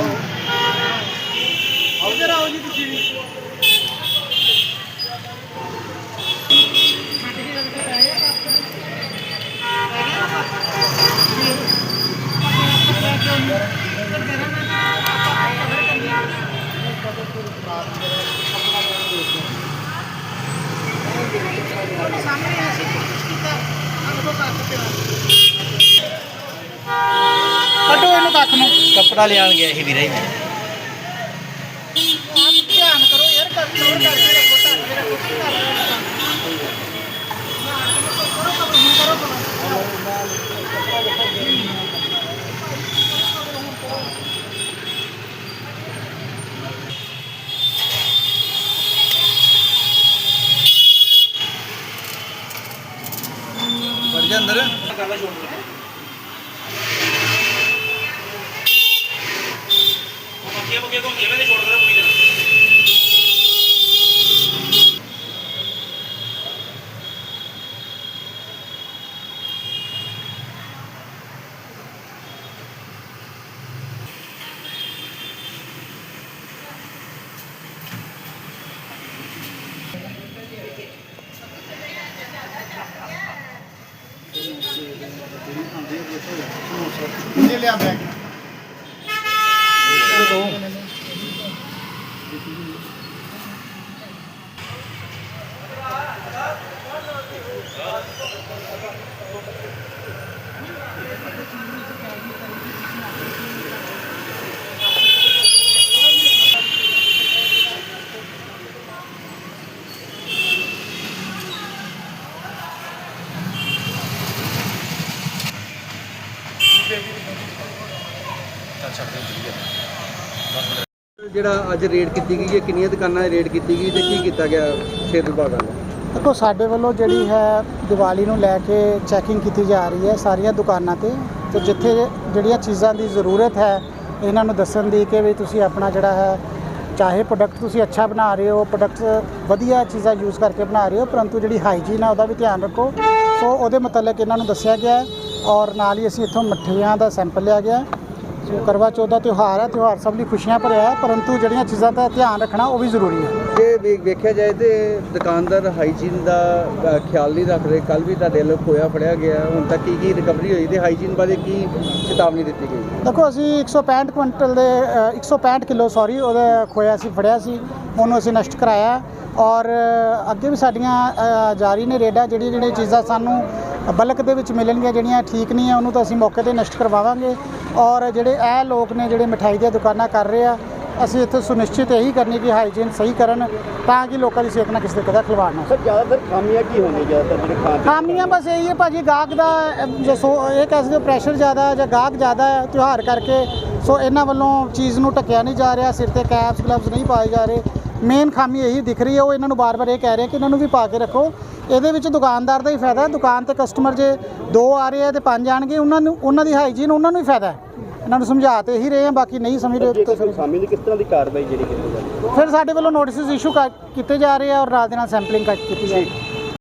ਆਓ। ਆਓ ਜਰਾ ਆਓ ਜੀ ਤੁਸੀਂ ਵੀ। ਕੱਢੋ ਇਹਨੂੰ ਕੱਖ ਨੂੰ ਕੱਪੜਾ ਲਿਆਣ ਗਿਆ ਸੀ ਵੀਰੇ। ਮੈਂ ਆਪ ਧਿਆਨ ਕਰੋ ਯਾਰ ਕਰ ਕਰਕੇ ਰੱਖੋ ਢੱਕ ਕੇ ਰੱਖੋ ਕੀ ਕਰ ਰਹੇ ਹੋ ਵੜ ਜਾ ਅੰਦਰ ਇਹ ਲਿਆ ਬੈਗ। ਤੋਂ। ਚੱਲ ਛੱਡ ਦੇ ਵਧੀਆ ਜਿਹੜਾ ਅੱਜ ਰੇਡ ਕੀਤੀ ਗਈ ਹੈ, ਕਿੰਨੀਆਂ ਦੁਕਾਨਾਂ 'ਤੇ ਰੇਡ ਕੀਤੀ ਗਈ ਤੇ ਕੀ ਕੀਤਾ ਗਿਆ ਸਿਹਤ ਵਿਭਾਗ ਵੱਲੋਂ ਦੇਖੋ, ਸਾਡੇ ਵੱਲੋਂ ਜਿਹੜੀ ਹੈ ਦੀਵਾਲੀ ਨੂੰ ਲੈ ਕੇ ਚੈਕਿੰਗ ਕੀਤੀ ਜਾ ਰਹੀ ਹੈ ਸਾਰੀਆਂ ਦੁਕਾਨਾਂ ਤੇ। ਤੇ ਜਿੱਥੇ ਜਿਹੜੀਆਂ ਚੀਜ਼ਾਂ ਦੀ ਜ਼ਰੂਰਤ ਹੈ, ਇਹਨਾਂ ਨੂੰ ਦੱਸਣ ਦੀ ਕਿ ਵੀ ਤੁਸੀਂ ਆਪਣਾ ਜਿਹੜਾ ਹੈ, ਚਾਹੇ ਪ੍ਰੋਡਕਟ ਤੁਸੀਂ ਅੱਛਾ ਬਣਾ ਰਹੇ ਹੋ ਪ੍ਰੋਡਕਟ ਵਧੀਆ ਚੀਜ਼ਾਂ ਯੂਜ਼ ਕਰਕੇ ਬਣਾ ਰਹੇ ਹੋ, ਪਰੰਤੂ ਜਿਹੜੀ ਹਾਈਜੀਨ ਹੈ ਉਹਦਾ ਵੀ ਧਿਆਨ ਰੱਖੋ। ਸੋ ਉਹਦੇ ਮੁਤਲਕ ਇਹਨਾਂ ਨੂੰ ਦੱਸਿਆ ਗਿਆ ਔਰ ਨਾਲ ਹੀ ਅਸੀਂ ਇੱਥੋਂ ਮਠਿਆਂ ਦਾ ਸੈਂਪਲ ਲਿਆ ਗਿਆ ਕਰਵਾ ਚੌਥ ਦਾ ਤਿਉਹਾਰ ਹੈ ਤਿਉਹਾਰ ਸਭ ਲਈ ਖੁਸ਼ੀਆਂ ਭਰਿਆ ਹੈ ਪਰੰਤੂ ਜਿਹੜੀਆਂ ਚੀਜ਼ਾਂ ਦਾ ਧਿਆਨ ਰੱਖਣਾ ਉਹ ਵੀ ਜ਼ਰੂਰੀ ਹੈ। ਜੇ ਵੇ- ਵੇਖਿਆ ਜਾਏ ਤੇ ਦੁਕਾਨਦਾਰ ਹਾਈਜੀਨ ਦਾ ਅ, ਖਿਆਲ ਨਹੀਂ ਰੱਖਦੇ ਕੱਲ ਵੀ ਤੁਹਾਡੇ ਵੱਲੋਂ ਖੋਇਆ ਫੜਿਆ ਗਿਆ। ਹੁਣ ਤੱਕ ਕੀ ਕੀ ਰਿਕਵਰੀ ਹੋਈ ਤੇ ਹਾਈਜੀਨ ਬਾਰੇ ਕੀ ਚੇਤਾਵਨੀ ਦਿੱਤੀ ਗਈ? ਦੇਖੋ ਅਸੀਂ 165 ਕੁਇੰਟਲ ਦੇ ਅ, 165 ਕਿਲੋ ਸੌਰੀ ਉਹਦਾ ਖੋਇਆ ਸੀ ਫੜਿਆ ਸੀ। ਉਹਨੂੰ ਅਸੀਂ ਨਸ਼ਟ ਕਰਾਇਆ। ਔਰ ਅ, ਅੱਗੇ ਵੀ ਸਾਡੀਆਂ ਅ, ਜਾਰੀ ਨੇ ਰੇਡਾਂ ਜਿਹੜੀਆਂ ਜਿਹੜੀਆਂ ਚੀਜ਼ਾਂ ਸਾਨੂੰ ਬਲਕ ਦੇ ਵਿੱਚ ਮਿਲਣਗੀਆਂ ਜਿਹੜੀਆਂ ਠੀਕ ਨਹੀਂ ਆ ਉਹਨੂੰ ਤਾਂ ਅਸੀਂ ਮੌਕੇ ਤੇ ਨਸ਼ਟ ਕਰਵਾਵਾਂਗੇ। ਔਰ ਜਿਹੜੇ ਇਹ ਲੋਕ ਨੇ ਜਿਹੜੇ ਮਠਾਈ ਦੀਆਂ ਦੁਕਾਨਾਂ ਕਰ ਰਹੇ ਆ ਅਸੀਂ ਇੱਥੇ ਸੁਨਿਸ਼ਚਿਤ ਇਹੀ ਕਰਨੀ ਕਿ ਹਾਈਜੀਨ ਸਹੀ ਕਰਨ ਤਾਂ ਕਿ ਲੋਕਾਂ ਦੀ ਸਿਹਤ ਨਾਲ ਕਿਸੇ ਤਰੀਕੇ ਦਾ ਖਿਲਵਾੜ ਨਾ ਸਰ ਜ਼ਿਆਦਾਤਰ ਖਾਮੀਆਂ ਕੀ ਹੁੰਦੀਆਂ ਜ਼ਿਆਦਾਤਰ ਜਿਹੜੇ ਖਾਣ ਖਾਮੀਆਂ ਬਸ ਇਹੀ ਹੈ ਭਾਜੀ ਗਾਹਕ ਦਾ ਜੋ ਸੋ ਇਹ ਕਹਿ ਸਕਦੇ ਪ੍ਰੈਸ਼ਰ ਜ਼ਿਆਦਾ ਹੈ ਜਾਂ ਗਾਹਕ ਜ਼ਿਆਦਾ ਹੈ ਤਿਉਹਾਰ ਕਰਕੇ ਸੋ ਇਹਨਾਂ ਵੱਲੋਂ ਚੀਜ਼ ਨੂੰ ਢੱਕਿਆ ਨਹੀਂ ਜਾ ਰਿਹਾ ਸਿਰ ਤੇ ਕੈਪਸ ਗਲਵਸ ਨਹੀਂ ਪਾਏ ਜਾ ਰਹੇ। ਮੇਨ ਖਾਮੀ ਇਹੀ ਦਿਖ ਰਹੀ ਹੈ ਉਹ ਇਹਨਾਂ ਨੂੰ ਬਾਰ-ਬਾਰ ਇਹ ਕਹਿ ਰਹੇ ਕਿ ਇਹਨਾਂ ਨੂੰ ਵੀ ਪਾ ਕੇ ਰੱਖੋ। ਇਹਦੇ ਵਿੱਚ ਦੁਕਾਨਦਾਰ ਦਾ ਹੀ ਫਾਇਦਾ ਹੈ ਦੁਕਾਨ ਤੇ ਕਸਟਮਰ ਜੇ ਦੋ ਆ ਰਹੇ ਆ ਤੇ ਪੰਜ ਆਣਗੇ ਉਹਨਾਂ ਨੂੰ ਉਹਨਾਂ ਦੀ ਹਾਈਜੀਨ ਉਹਨਾਂ ਨੂੰ ਹੀ ਫਾਇਦਾ ਹੈ। ਇਹਨਾਂ ਨੂੰ ਸਮਝਾ ਤੇ ਹੀ ਰਹੇ ਆ ਬਾਕੀ ਨਹੀਂ ਸਮਝਦੇ ਤਾਂ ਫਿਰ- ਦੀ ਕਿਸ ਤਰ੍ਹਾਂ ਦੀ ਕਾਰਵਾਈ ਜਿਹੜੀ ਕੀਤੀ ਜਾਂਦੀ ਫਿਰ ਸਾਡੇ ਵੱਲੋਂ ਨੋਟਿਸਸ ਇਸ਼ੂ ਕੀਤੇ ਜਾ ਰਹੇ ਆ ਔਰ ਨਾਲ ਦੇ ਨਾਲ ਸੈਂਪਲਿੰਗ ਕੀਤੀ ਜਾ। ਰਹੀ ਹੈ।